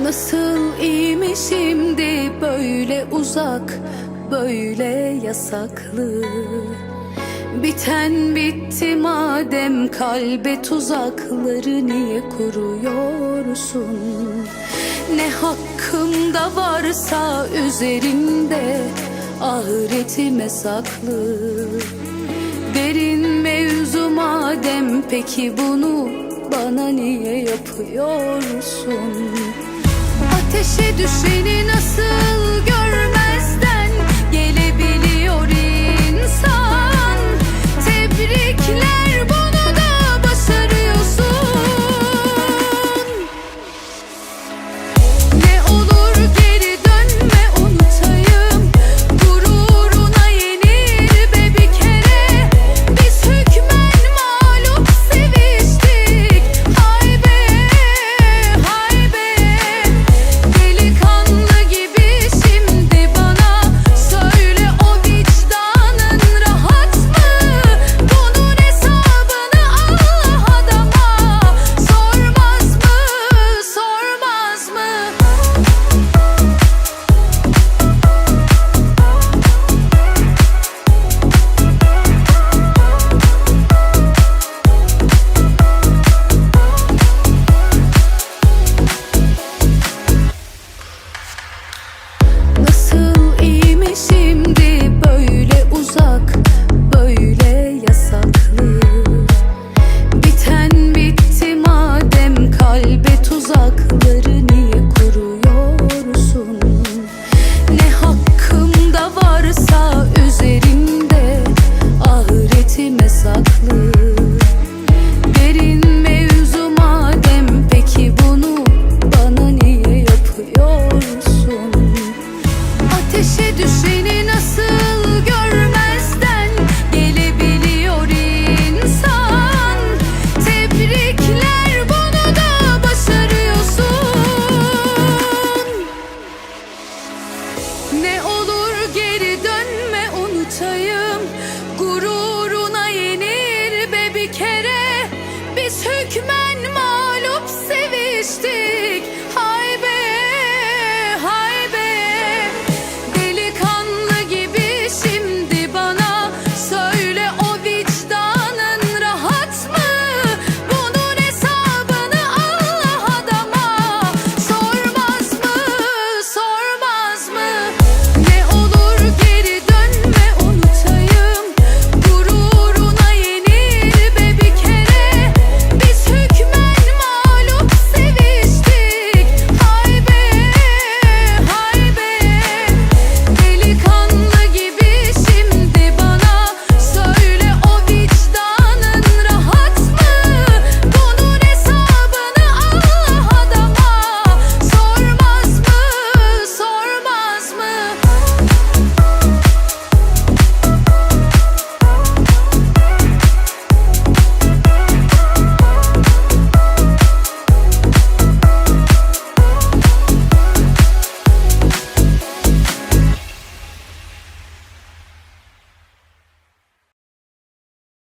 Nasıl iyi mi şimdi böyle uzak böyle yasaklı. Biten bitti madem kalbe tuzakları niye kuruyorsun? Ne hakkımda varsa üzerimde ahiretime saklı. Derin mevzu madem peki bunu bana niye yapıyorsun? ateşe düşeni nasıl niyetime saklı.